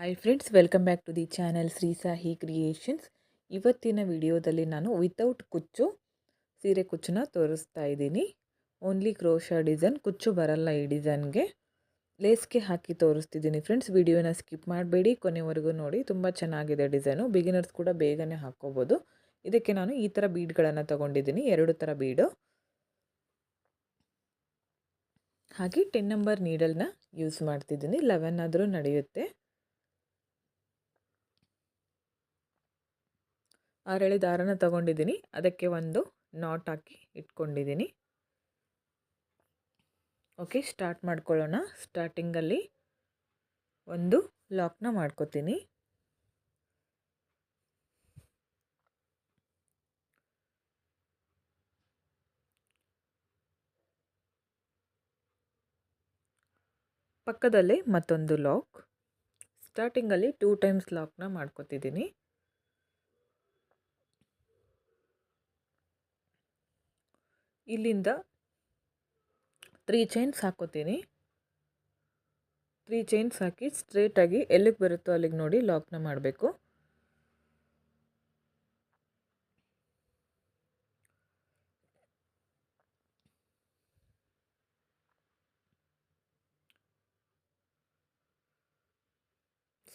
Hi friends welcome back to the channel Shri Sahi creations ಇವತ್ತಿನ ವಿಡಿಯೋದಲ್ಲಿ ನಾನು without ಕುಚ್ಚು, ಸೀರೆ ಕುಚ್ಚನ್ನ ತೋರಿಸ್ತಾ ಇದ್ದೀನಿ. ಓನ್ಲಿ ಕ್ರೋಷ ಡಿಸೈನ್ ಕುಚ್ಚು ಬರಲ್ಲ ಈ ಡಿಸೈನ್ಗೆ ಲೇಸ್ಗೆ ಹಾಕಿ ತೋರಿಸ್ತಿದ್ದೀನಿ ಫ್ರೆಂಡ್ಸ್ ವಿಡಿಯೋನ ಸ್ಕಿಪ್ ಮಾಡಬೇಡಿ, ಕೊನೆವರೆಗೂ ನೋಡಿ. ತುಂಬ ಚೆನ್ನಾಗಿದೆ ಡಿಸೈನು ಬಿಗಿನರ್ಸ್ ಕೂಡ ಬೇಗನೆ ಹಾಕ್ಕೋಬೋದು ಇದಕ್ಕೆ ನಾನು ಈ ಥರ ಬೀಡ್ಗಳನ್ನು ತೊಗೊಂಡಿದ್ದೀನಿ, ಎರಡು ಥರ ಬೀಡು ಹಾಗೆ ಟೆನ್ ನಂಬರ್ ನೀಡಲ್ನ ಯೂಸ್ ಮಾಡ್ತಿದ್ದೀನಿ. ಲೆವೆನ್ ಆದರೂ ನಡೆಯುತ್ತೆ. ಆರಳೆ ದಾರನ ತಗೊಂಡಿದ್ದೀನಿ. ಅದಕ್ಕೆ ಒಂದು ನಾಟ್ ಹಾಕಿ ಇಟ್ಕೊಂಡಿದ್ದೀನಿ. ಓಕೆ ಸ್ಟಾರ್ಟ್ ಮಾಡ್ಕೊಳ್ಳೋಣ. ಸ್ಟಾರ್ಟಿಂಗಲ್ಲಿ ಒಂದು ಲಾಕ್ನ ಮಾಡ್ಕೋತೀನಿ. ಪಕ್ಕದಲ್ಲೇ ಮತ್ತೊಂದು ಲಾಕ್ ಸ್ಟಾರ್ಟಿಂಗಲ್ಲಿ ಟೂ ಟೈಮ್ಸ್ ಲಾಕ್ನ ಮಾಡ್ಕೋತಿದ್ದೀನಿ. ಇಲ್ಲಿಂದ ತ್ರೀ ಚೈನ್ಸ್ ಹಾಕೋತೀನಿ. ತ್ರೀ ಚೈನ್ಸ್ ಹಾಕಿ ಸ್ಟ್ರೇಟಾಗಿ ಎಲ್ಲಿಗೆ ಬರುತ್ತೋ ಅಲ್ಲಿಗೆ ನೋಡಿ ಲಾಕ್ನ ಮಾಡಬೇಕು.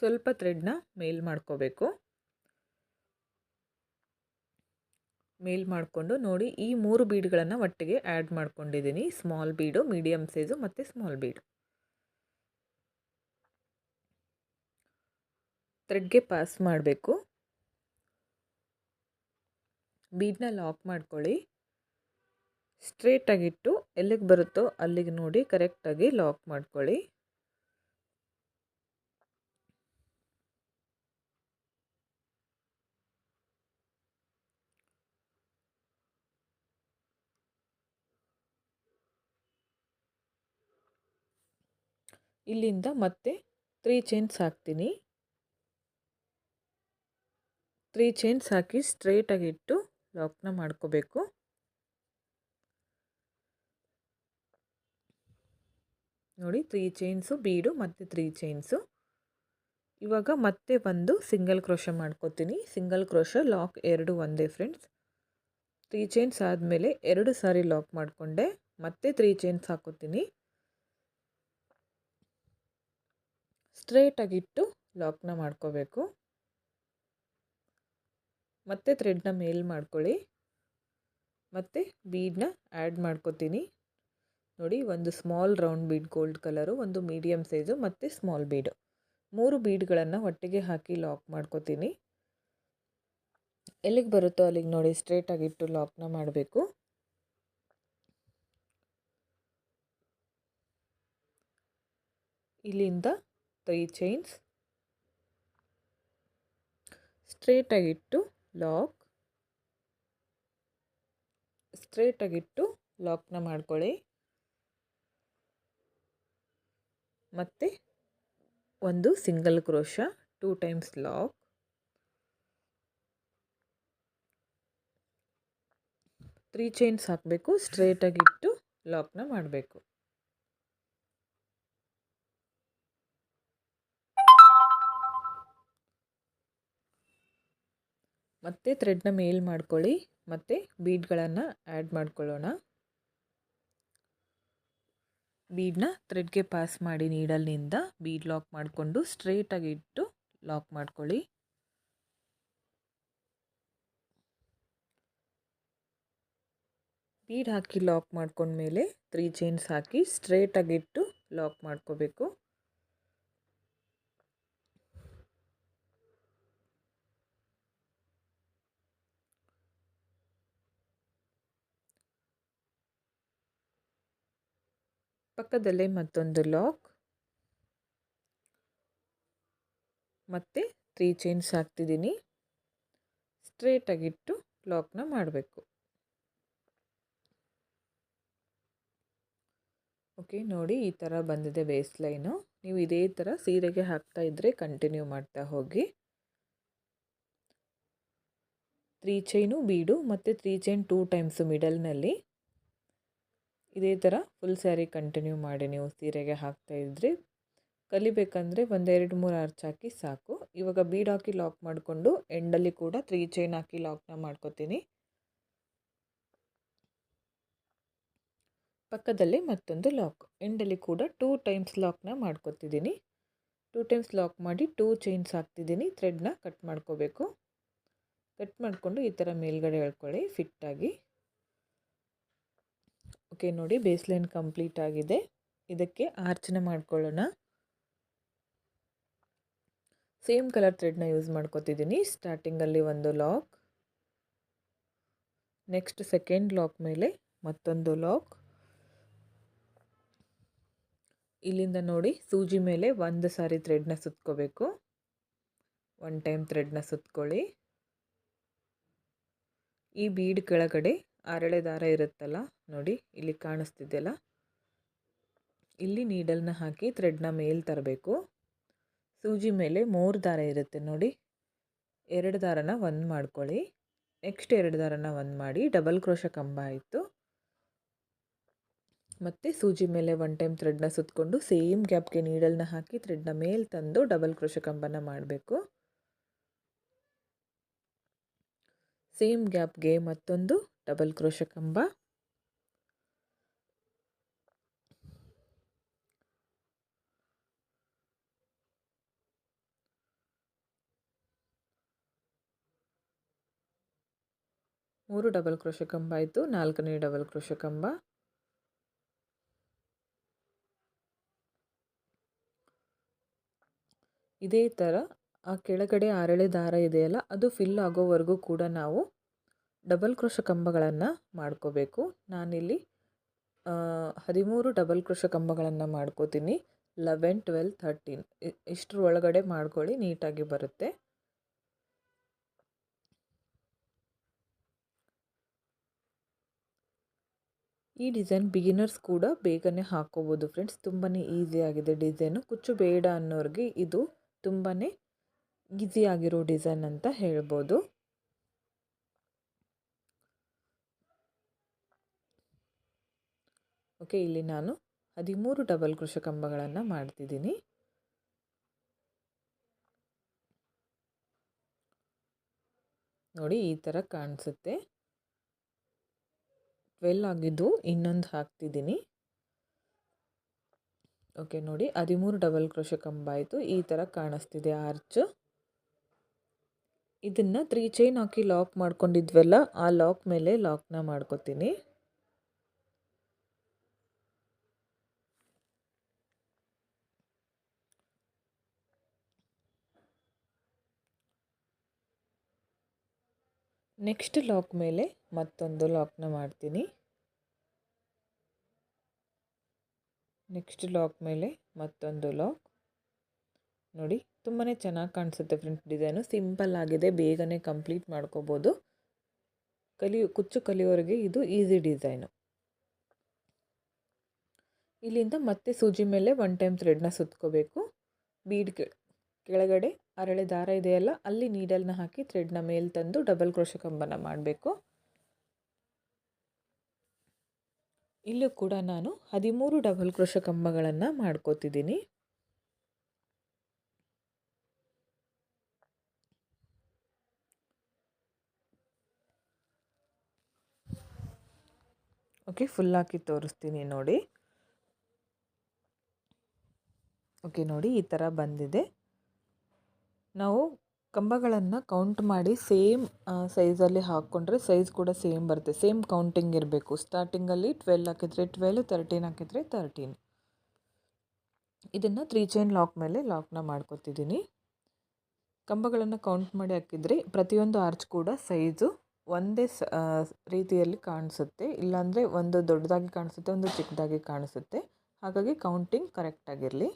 ಸ್ವಲ್ಪ ಥ್ರೆಡ್ನ ಮೇಲ್ ಮಾಡ್ಕೋಬೇಕು. ಮೇಲ್ ಮಾಡಿಕೊಂಡು ನೋಡಿ ಈ ಮೂರು ಬೀಡ್ಗಳನ್ನು ಒಟ್ಟಿಗೆ ಆ್ಯಡ್ ಮಾಡ್ಕೊಂಡಿದ್ದೀನಿ ಸ್ಮಾಲ್ ಬೀಡು ಮೀಡಿಯಮ್ ಸೈಜು ಮತ್ತು ಸ್ಮಾಲ್ ಬೀಡು. ಥ್ರೆಡ್ಗೆ ಪಾಸ್ ಮಾಡಬೇಕು. ಬೀಡನ್ನ ಲಾಕ್ ಮಾಡ್ಕೊಳ್ಳಿ. ಸ್ಟ್ರೇಟಾಗಿಟ್ಟು ಎಲ್ಲಿಗೆ ಬರುತ್ತೋ ಅಲ್ಲಿಗೆ ನೋಡಿ ಕರೆಕ್ಟಾಗಿ ಲಾಕ್ ಮಾಡ್ಕೊಳ್ಳಿ. ಇಲ್ಲಿಂದ ಮತ್ತೆ ತ್ರೀ ಚೈನ್ಸ್ ಹಾಕ್ತೀನಿ. ತ್ರೀ ಚೈನ್ಸ್ ಹಾಕಿ ಸ್ಟ್ರೇಟಾಗಿಟ್ಟು ಲಾಕ್ನ ಮಾಡ್ಕೋಬೇಕು. ನೋಡಿ ತ್ರೀ ಚೈನ್ಸು ಬೀಡು ಮತ್ತು ತ್ರೀ ಚೈನ್ಸು ಇವಾಗ ಮತ್ತೆ ಒಂದು ಸಿಂಗಲ್ ಕ್ರೋಶ ಮಾಡ್ಕೋತೀನಿ. ಸಿಂಗಲ್ ಕ್ರೋಶ ಲಾಕ್ ಎರಡು ಒಂದೇ ಫ್ರೆಂಡ್ಸ್ ತ್ರೀ ಚೈನ್ಸ್ ಆದಮೇಲೆ ಎರಡು ಸಾರಿ ಲಾಕ್ ಮಾಡಿಕೊಂಡೆ. ಮತ್ತೆ ತ್ರೀ ಚೈನ್ಸ್ ಹಾಕೋತೀನಿ. ಸ್ಟ್ರೇಟಾಗಿಟ್ಟು ಲಾಕ್ನ ಮಾಡ್ಕೋಬೇಕು. ಮತ್ತೆ ಥ್ರೆಡ್ನ ಮೇಲ್ ಮಾಡ್ಕೊಳ್ಳಿ. ಮತ್ತು ಬೀಡನ್ನ ಆ್ಯಡ್ ಮಾಡ್ಕೋತೀನಿ. ನೋಡಿ, ಒಂದು small round bead gold colour, ಒಂದು ಮೀಡಿಯಮ್ ಸೈಜು, ಮತ್ತು ಸ್ಮಾಲ್ ಬೀಡು. ಮೂರು ಬೀಡ್ಗಳನ್ನು ಒಟ್ಟಿಗೆ ಹಾಕಿ ಲಾಕ್ ಮಾಡ್ಕೋತೀನಿ. ಎಲ್ಲಿಗೆ ಬರುತ್ತೋ ಅಲ್ಲಿಗೆ ನೋಡಿ, ಸ್ಟ್ರೇಟಾಗಿಟ್ಟು ಲಾಕ್ನ ಮಾಡಬೇಕು. ಇಲ್ಲಿಂದ ತ್ರೀ ಚೈನ್ಸ್ ಸ್ಟ್ರೇಟಾಗಿಟ್ಟು ಲಾಕ್ ಸ್ಟ್ರೇಟಾಗಿಟ್ಟು ಲಾಕ್ನ ಮಾಡ್ಕೊಳ್ಳಿ. ಮತ್ತು ಒಂದು single crochet two times lock three chains ಹಾಕಬೇಕು ಸ್ಟ್ರೇಟಾಗಿಟ್ಟು ಲಾಕ್ನ ಮಾಡಬೇಕು. ಮತ್ತು ಥ್ರೆಡ್ನ ಮೇಲ್ ಮಾಡ್ಕೊಳ್ಳಿ, ಮತ್ತು ಬೀಡ್ಗಳನ್ನು ಆ್ಯಡ್ ಮಾಡ್ಕೊಳ್ಳೋಣ. ಬೀಡನ್ನ ಥ್ರೆಡ್ಗೆ ಪಾಸ್ ಮಾಡಿ ನೀಡಲ್ನಿಂದ ಬೀಡ್ ಲಾಕ್ ಮಾಡಿಕೊಂಡು ಸ್ಟ್ರೇಟಾಗಿ ಇಟ್ಟು ಲಾಕ್ ಮಾಡ್ಕೊಳ್ಳಿ. ಬೀಡ್ ಹಾಕಿ ಲಾಕ್ ಮಾಡ್ಕೊಂಡ್ಮೇಲೆ ತ್ರೀ ಚೈನ್ಸ್ ಹಾಕಿ ಸ್ಟ್ರೇಟಾಗಿಟ್ಟು ಲಾಕ್ ಮಾಡ್ಕೋಬೇಕು. ಪಕ್ಕದಲ್ಲೇ ಮತ್ತೊಂದು ಲಾಕ್ ಮತ್ತೆ ತ್ರೀ ಚೈನ್ಸ್ ಹಾಕ್ತಿದ್ದೀನಿ. ಸ್ಟ್ರೇಟಾಗಿಟ್ಟು ಲಾಕ್ನ ಮಾಡಬೇಕು. ಓಕೆ ನೋಡಿ ಈ ಥರ ಬಂದಿದೆ ವೇಸ್ಟ್ ಲೈನು ನೀವು ಇದೇ ಥರ ಸೀರೆಗೆ ಹಾಕ್ತಾ ಇದ್ದರೆ ಕಂಟಿನ್ಯೂ ಮಾಡ್ತಾ ಹೋಗಿ. ತ್ರೀ ಚೈನು ಬೀಡು ಮತ್ತು ತ್ರೀ ಚೈನ್ ಟೂ ಟೈಮ್ಸು ಮಿಡಲ್ನಲ್ಲಿ ಇದೇ ಥರ ಫುಲ್ ಸ್ಯಾರಿ ಕಂಟಿನ್ಯೂ ಮಾಡಿ ನೀವು ಸೀರೆಗೆ ಹಾಕ್ತಾ ಇದ್ದರೆ ಕಲಿಬೇಕಂದ್ರೆ ಒಂದೆರಡು ಮೂರು ಅರ್ಚ್ ಹಾಕಿ ಸಾಕು. ಇವಾಗ ಬೀಡ್ ಹಾಕಿ ಲಾಕ್ ಮಾಡಿಕೊಂಡು ಎಂಡಲ್ಲಿ ಕೂಡ ತ್ರೀ ಚೈನ್ ಹಾಕಿ ಲಾಕ್ನ ಮಾಡ್ಕೋತೀನಿ. ಪಕ್ಕದಲ್ಲಿ ಮತ್ತೊಂದು ಲಾಕ್ ಎಂಡಲ್ಲಿ ಕೂಡ ಟೂ ಟೈಮ್ಸ್ ಲಾಕ್ನ ಮಾಡ್ಕೊತಿದ್ದೀನಿ. ಟೂ ಟೈಮ್ಸ್ ಲಾಕ್ ಮಾಡಿ ಟೂ ಚೈನ್ಸ್ ಹಾಕ್ತಿದ್ದೀನಿ. ಥ್ರೆಡ್ನ ಕಟ್ ಮಾಡ್ಕೋಬೇಕು. ಕಟ್ ಮಾಡಿಕೊಂಡು ಈ ಥರ ಮೇಲ್ಗಡೆ ಎಳ್ಕೊಳ್ಳಿ ಫಿಟ್ಟಾಗಿ ಓಕೆ, ನೋಡಿ ಬೇಸ್ಲೈನ್ ಕಂಪ್ಲೀಟ್ ಆಗಿದೆ. ಇದಕ್ಕೆ ಆರ್ಚನೆ ಮಾಡ್ಕೊಳ್ಳೋಣ. ಸೇಮ್ ಕಲರ್ ಥ್ರೆಡ್ನ ಯೂಸ್ ಮಾಡ್ಕೋತಿದ್ದೀನಿ ಸ್ಟಾರ್ಟಿಂಗಲ್ಲಿ ಒಂದು ಲಾಕ್. ನೆಕ್ಸ್ಟ್ ಸೆಕೆಂಡ್ ಲಾಕ್ ಮೇಲೆ ಮತ್ತೊಂದು ಲಾಕ್. ಇಲ್ಲಿಂದ ನೋಡಿ ಸೂಜಿ ಮೇಲೆ ಒಂದು ಸಾರಿ ಥ್ರೆಡ್ನ ಸುತ್ಕೋಬೇಕು. ಒನ್ ಟೈಮ್ ಥ್ರೆಡ್ನ ಸುತ್ಕೊಳ್ಳಿ. ಈ ಬೀಡ್ ಕೆಳಗಡೆ ಅರಳೆ ದಾರ ಇರುತ್ತಲ್ಲ, ನೋಡಿ, ಇಲ್ಲಿ ಕಾಣಿಸ್ತಿದೆಯಲ್ಲ? ಇಲ್ಲಿ ನೀಡಲ್ನ ಹಾಕಿ ಥ್ರೆಡ್ನ ಮೇಲೆ ತರಬೇಕು. ಸೂಜಿ ಮೇಲೆ ಮೂರು ದಾರ ಇರುತ್ತೆ ನೋಡಿ. ಎರಡು ದಾರನ ಒಂದು ಮಾಡ್ಕೊಳ್ಳಿ. ನೆಕ್ಸ್ಟ್ ಎರಡು ದಾರನ ಒಂದು ಮಾಡಿ ಡಬಲ್ ಕ್ರೋಶ ಕಂಬ ಆಯಿತು. ಮತ್ತು ಸೂಜಿ ಮೇಲೆ ಒನ್ ಟೈಮ್ ಥ್ರೆಡ್ನ ಸುತ್ತಕೊಂಡು ಸೇಮ್ ಗ್ಯಾಪ್ಗೆ ನೀಡಲ್ನ ಹಾಕಿ ಥ್ರೆಡ್ನ ಮೇಲೆ ತಂದು ಡಬಲ್ ಕ್ರೋಶ ಕಂಬನ ಮಾಡಬೇಕು. ಸೇಮ್ ಗ್ಯಾಪ್ಗೆ ಮತ್ತೊಂದು ಡಬಲ್ ಕ್ರೋಶ ಕಂಬ. ಮೂರು ಡಬಲ್ ಕ್ರೋಶ ಕಂಬ ಆಯಿತು, ನಾಲ್ಕನೇ ಡಬಲ್ ಕ್ರೋಶ ಕಂಬ. ಇದೇ ಥರ ಆ ಕೆಳಗಡೆ ಅರಳೆ ದಾರ ಇದೆಯಲ್ಲ, ಅದು ಫಿಲ್ ಆಗೋವರೆಗೂ ಕೂಡ ನಾವು ಡಬಲ್ ಕ್ರೋಶ ಕಂಬಗಳನ್ನು ಮಾಡ್ಕೋಬೇಕು. ನಾನಿಲ್ಲಿ ಹದಿಮೂರು ಡಬಲ್ ಕ್ರೋಶ ಕಂಬಗಳನ್ನು ಮಾಡ್ಕೋತೀನಿ. Eleven, twelve, thirteen. ಇಷ್ಟರ ಒಳಗಡೆ ಮಾಡ್ಕೊಳ್ಳಿ, ನೀಟಾಗಿ ಬರುತ್ತೆ. ಈ ಡಿಸೈನ್ ಬಿಗಿನರ್ಸ್ ಕೂಡ ಬೇಗನೆ ಹಾಕೋಬೋದು ಫ್ರೆಂಡ್ಸ್. ತುಂಬಾ ಈಸಿಯಾಗಿದೆ ಡಿಸೈನು. ಕುಚ್ಚು ಬೇಡ ಅನ್ನೋರಿಗೆ ಇದು ತುಂಬಾ ಈಸಿಯಾಗಿರೋ ಡಿಸೈನ್ ಅಂತ ಹೇಳ್ಬೋದು. ಓಕೆ, ಇಲ್ಲಿ ನಾನು ಹದಿಮೂರು ಡಬಲ್ ಕೃಷ ಕಂಬಗಳನ್ನು ಮಾಡ್ತಿದ್ದೀನಿ. ನೋಡಿ, ಈ ಥರ ಕಾಣಿಸುತ್ತೆ. ಟ್ವೆಲ್ ಆಗಿದ್ದು ಇನ್ನೊಂದು ಹಾಕ್ತಿದ್ದೀನಿ. ಓಕೆ, ನೋಡಿ, ಹದಿಮೂರು ಡಬಲ್ ಕ್ರೋಶ ಕಂಬ ಆಯಿತು. ಈ ಥರ ಕಾಣಿಸ್ತಿದೆ ಆರ್ಚ್. ಇದನ್ನು ತ್ರೀ ಚೈನ್ ಹಾಕಿ ಲಾಕ್ ಮಾಡ್ಕೊಂಡಿದ್ವಲ್ಲ, ಆ ಲಾಕ್ ಮೇಲೆ ಲಾಕ್ನ ಮಾಡ್ಕೊತೀನಿ. ನೆಕ್ಸ್ಟ್ ಲಾಕ್ ಮೇಲೆ ಮತ್ತೊಂದು ಲಾಕ್ನ ಮಾಡ್ತೀನಿ. ನೆಕ್ಸ್ಟ್ ಲಾಕ್ ಮೇಲೆ ಮತ್ತೊಂದು ಲಾಕ್ ನೋಡಿ ತುಂಬಾ ಚೆನ್ನಾಗಿ ಕಾಣಿಸುತ್ತೆ ಫ್ರೆಂಡ್ಸ್ ಡಿಸೈನು. ಸಿಂಪಲ್ ಆಗಿದೆ, ಬೇಗನೆ ಕಂಪ್ಲೀಟ್ ಮಾಡ್ಕೋಬೋದು. ಕಲಿ, ಕುಚ್ಚು ಕಲಿಯೋರಿಗೆ ಇದು ಈಸಿ ಡಿಸೈನು. ಇಲ್ಲಿಂದ ಮತ್ತೆ ಸೂಜಿ ಮೇಲೆ ಒನ್ ಟೈಮ್ ಥ್ರೆಡ್ನ ಸುತ್ಕೋಬೇಕು. ಬೀಡ್ ಕೆಳಗಡೆ ಅರಳೆ ದಾರ ಇದೆಯಲ್ಲ ಅಲ್ಲಿ ನೀಡಲ್ನ ಹಾಕಿ ಥ್ರೆಡ್ನ ಮೇಲೆ ತಂದು ಡಬಲ್ ಕ್ರೋಶ ಕಂಬನ ಮಾಡಬೇಕು. ಇಲ್ಲೂ ಕೂಡ ನಾನು ಹದಿಮೂರು ಡಬಲ್ ಕ್ರೋಶ ಕಂಬಗಳನ್ನು ಮಾಡ್ಕೋತಿದ್ದೀನಿ. ಓಕೆ, ಫುಲ್ ಹಾಕಿ ತೋರಿಸ್ತೀನಿ ನೋಡಿ. ಓಕೆ, ನೋಡಿ ಈ ಥರ ಬಂದಿದೆ. ನಾವು ಕಂಬಗಳನ್ನು ಕೌಂಟ್ ಮಾಡಿ ಸೇಮ್ ಸೈಜಲ್ಲಿ ಹಾಕ್ಕೊಂಡ್ರೆ ಸೈಜ್ ಕೂಡ ಸೇಮ್ ಬರುತ್ತೆ. ಸೇಮ್ ಕೌಂಟಿಂಗ್ ಇರಬೇಕು. ಸ್ಟಾರ್ಟಿಂಗಲ್ಲಿ ಟ್ವೆಲ್ ಹಾಕಿದರೆ ಟ್ವೆಲ್ ತರ್ಟೀನ್ ಹಾಕಿದರೆ ತರ್ಟೀನ್ ಇದನ್ನು ತ್ರೀ ಚೈನ್ ಲಾಕ್ ಮೇಲೆ ಲಾಕ್ನ ಮಾಡ್ಕೊತಿದ್ದೀನಿ ಕಂಬಗಳನ್ನು ಕೌಂಟ್ ಮಾಡಿ ಹಾಕಿದರೆ ಪ್ರತಿಯೊಂದು ಆರ್ಚ್ ಕೂಡ ಸೈಜು ಒಂದೇ ಸ ರೀತಿಯಲ್ಲಿ ಕಾಣಿಸುತ್ತೆ. ಇಲ್ಲಾಂದರೆ ಒಂದು ದೊಡ್ಡದಾಗಿ ಕಾಣಿಸುತ್ತೆ, ಒಂದು ಚಿಕ್ಕದಾಗಿ ಕಾಣಿಸುತ್ತೆ. ಹಾಗಾಗಿ ಕೌಂಟಿಂಗ್ ಕರೆಕ್ಟಾಗಿರಲಿ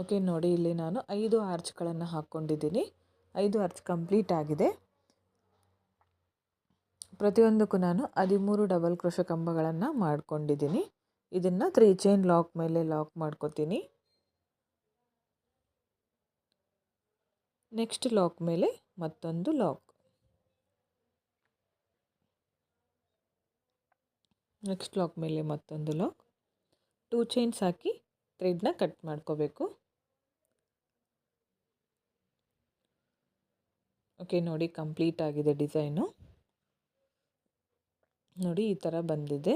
ಓಕೆ, ನೋಡಿ, ಇಲ್ಲಿ ನಾನು ಐದು ಆರ್ಚ್ಗಳನ್ನು ಹಾಕ್ಕೊಂಡಿದ್ದೀನಿ. ಐದು ಆರ್ಚ್ ಕಂಪ್ಲೀಟ್ ಆಗಿದೆ. ಪ್ರತಿಯೊಂದಕ್ಕೂ ನಾನು ಹದಿಮೂರು ಡಬಲ್ ಕ್ರೋಶ ಕಂಬಗಳನ್ನು ಮಾಡ್ಕೊಂಡಿದ್ದೀನಿ. ಇದನ್ನು ತ್ರೀ ಚೈನ್ ಲಾಕ್ ಮೇಲೆ ಲಾಕ್ ಮಾಡ್ಕೋತೀನಿ. ನೆಕ್ಸ್ಟ್ ಲಾಕ್ ಮೇಲೆ ಮತ್ತೊಂದು ಲಾಕ್. ನೆಕ್ಸ್ಟ್ ಲಾಕ್ ಮೇಲೆ ಮತ್ತೊಂದು ಲಾಕ್. ಟೂ ಚೈನ್ಸ್ ಹಾಕಿ ಥ್ರೆಡ್ನ ಕಟ್ ಮಾಡ್ಕೋಬೇಕು. ಓಕೆ ನೋಡಿ ಕಂಪ್ಲೀಟ್ ಆಗಿದೆ ಡಿಸೈನು ನೋಡಿ, ಈ ಥರ ಬಂದಿದೆ.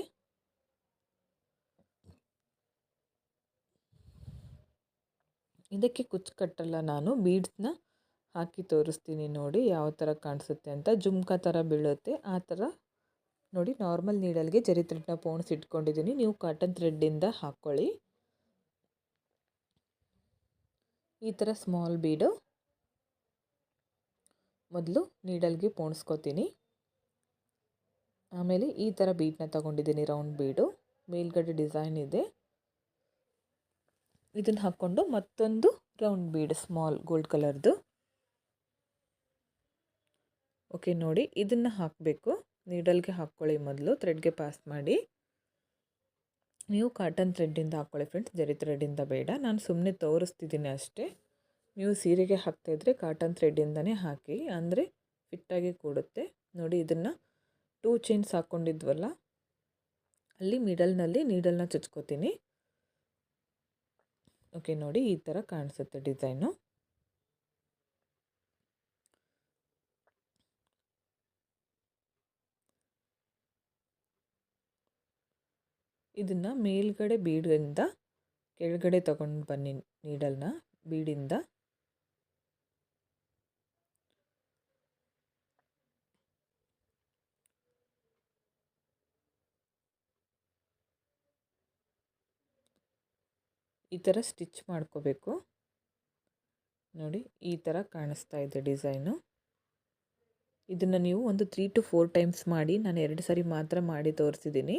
ಇದಕ್ಕೆ ಕುಚ್ಚು ಕಟ್ಟಲ್ಲ ನಾನು ಬೀಡ್ಸ್ನ ಹಾಕಿ ತೋರಿಸ್ತೀನಿ ನೋಡಿ ಯಾವ ಥರ ಕಾಣಿಸುತ್ತೆ ಅಂತ. ಜುಮ್ಕ ಥರ ಬೀಳುತ್ತೆ, ಆ ಥರ ನೋಡಿ ನಾರ್ಮಲ್ ನೀಡಲ್ಗೆ ಜರಿ ಥ್ರೆಡ್ನ ಪೋಣಿಸಿ ಇಟ್ಕೊಂಡಿದ್ದೀನಿ. ನೀವು ಕಾಟನ್ ಥ್ರೆಡ್ಡಿಂದ ಹಾಕ್ಕೊಳ್ಳಿ ಈ ಥರ ಸ್ಮಾಲ್ ಬೀಡು ಮೊದಲು ನೀಡಲ್ಗೆ ಪೋಣಿಸ್ಕೋತೀನಿ. ಆಮೇಲೆ ಈ ಥರ ಬೀಡನ್ನ ತಗೊಂಡಿದ್ದೀನಿ ರೌಂಡ್ ಬೀಡು ಮೇಲ್ಗಡೆ ಡಿಸೈನ್ ಇದೆ. ಇದನ್ನು ಹಾಕ್ಕೊಂಡು ಮತ್ತೊಂದು ರೌಂಡ್ ಬೀಡ್ ಸ್ಮಾಲ್ ಗೋಲ್ಡ್ ಕಲರ್ದು ಓಕೆ ನೋಡಿ, ಇದನ್ನು ಹಾಕಬೇಕು. ನೀಡಲ್ಗೆ ಹಾಕ್ಕೊಳ್ಳಿ ಮೊದಲು ಥ್ರೆಡ್ಗೆ ಪಾಸ್ ಮಾಡಿ. ನೀವು ಕಾಟನ್ ಥ್ರೆಡ್ಡಿಂದ ಹಾಕ್ಕೊಳ್ಳಿ ಫ್ರೆಂಡ್ಸ್ ಜರಿ ಥ್ರೆಡ್ಡಿಂದ ಬೇಡ. ನಾನು ಸುಮ್ಮನೆ ತೋರಿಸ್ತಿದ್ದೀನಿ ಅಷ್ಟೇ. ನೀವು ಸೀರೆಗೆ ಹಾಕ್ತಾಯಿದ್ರೆ ಕಾಟನ್ ಥ್ರೆಡ್ಡಿಂದನೇ ಹಾಕಿ, ಅಂದರೆ ಫಿಟ್ಟಾಗಿ ಕೂಡುತ್ತೆ. ನೋಡಿ ಇದನ್ನು ಟೂ ಚೈನ್ಸ್ ಹಾಕ್ಕೊಂಡಿದ್ವಲ್ಲ ಅಲ್ಲಿ ಮಿಡಲ್ನಲ್ಲಿ ನೀಡಲ್ನ ಚುಚ್ಕೋತೀನಿ. ಓಕೆ ನೋಡಿ ಈ ಥರ ಕಾಣಿಸುತ್ತೆ ಡಿಸೈನು ಇದನ್ನು ಮೇಲ್ಗಡೆ ಬೀಡಿಂದ ಕೆಳಗಡೆ ತಗೊಂಡು ಬನ್ನಿ ನೀಡಲ್ನ ಬೀಡಿಂದ. ಈ ಥರ ಸ್ಟಿಚ್ ಮಾಡ್ಕೋಬೇಕು. ನೋಡಿ, ಈ ಥರ ಕಾಣಿಸ್ತಾ ಇದೆ ಡಿಸೈನು. ಇದನ್ನು ನೀವು ಒಂದು ತ್ರೀ ಟು ಫೋರ್ ಟೈಮ್ಸ್ ಮಾಡಿ, ನಾನು ಎರಡು ಸಾರಿ ಮಾತ್ರ ಮಾಡಿ ತೋರಿಸಿದ್ದೀನಿ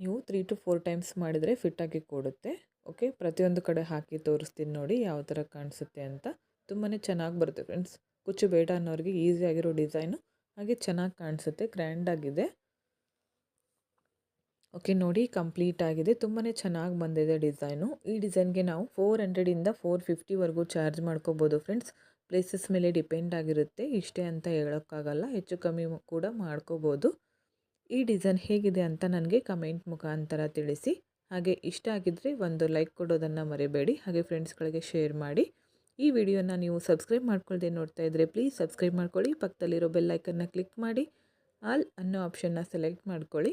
ನೀವು ತ್ರೀ ಟು ಫೋರ್ ಟೈಮ್ಸ್ ಮಾಡಿದರೆ ಫಿಟ್ಟಾಗಿ ಕೊಡುತ್ತೆ. ಓಕೆ, ಪ್ರತಿಯೊಂದು ಕಡೆ ಹಾಕಿ ತೋರಿಸ್ತೀನಿ ನೋಡಿ ಯಾವ ಥರ ಕಾಣಿಸುತ್ತೆ ಅಂತ. ತುಂಬಾ ಚೆನ್ನಾಗಿ ಬರುತ್ತೆ ಫ್ರೆಂಡ್ಸ್. ಕುಚ್ಚು ಬೇಡ ಅನ್ನೋರಿಗೆ ಈಸಿಯಾಗಿರೋ ಡಿಸೈನು. ಹಾಗೆ ಚೆನ್ನಾಗಿ ಕಾಣಿಸುತ್ತೆ ಗ್ರ್ಯಾಂಡಾಗಿದೆ ಓಕೆ ನೋಡಿ ಕಂಪ್ಲೀಟ್ ಆಗಿದೆ. ತುಂಬಾ ಚೆನ್ನಾಗಿ ಬಂದಿದೆ ಡಿಸೈನು. ಈ ಡಿಸೈನ್ಗೆ ನಾವು ಫೋರ್ ಹಂಡ್ರೆಡಿಂದ ಫೋರ್ ಫಿಫ್ಟಿವರೆಗೂ ಚಾರ್ಜ್ ಮಾಡ್ಕೋಬೋದು ಫ್ರೆಂಡ್ಸ್. ಪ್ಲೇಸಸ್ ಮೇಲೆ ಡಿಪೆಂಡ್ ಆಗಿರುತ್ತೆ. ಇಷ್ಟೇ ಅಂತ ಹೇಳೋಕ್ಕಾಗಲ್ಲ. ಹೆಚ್ಚು ಕಮ್ಮಿ ಕೂಡ ಮಾಡ್ಕೋಬೋದು. ಈ ಡಿಸೈನ್ ಹೇಗಿದೆ ಅಂತ ನನಗೆ ಕಮೆಂಟ್ ಮುಖಾಂತರ ತಿಳಿಸಿ. ಹಾಗೆ ಇಷ್ಟ ಆಗಿದ್ದರೆ ಒಂದು ಲೈಕ್ ಕೊಡೋದನ್ನು ಮರಿಬೇಡಿ. ಹಾಗೆ ಫ್ರೆಂಡ್ಸ್ಗಳಿಗೆ ಶೇರ್ ಮಾಡಿ. ಈ ವಿಡಿಯೋನ ನೀವು ಸಬ್ಸ್ಕ್ರೈಬ್ ಮಾಡ್ಕೊಳ್ದೆ ನೋಡ್ತಾ ಇದ್ದರೆ ಪ್ಲೀಸ್ ಸಬ್ಸ್ಕ್ರೈಬ್ ಮಾಡ್ಕೊಳ್ಳಿ. ಪಕ್ಕದಲ್ಲಿರೋ ಬೆಲ್ಲೈಕನ್ನ ಕ್ಲಿಕ್ ಮಾಡಿ. ಆಲ್ ಅನ್ನೋ ಆಪ್ಷನ್ನ ಸೆಲೆಕ್ಟ್ ಮಾಡ್ಕೊಳ್ಳಿ.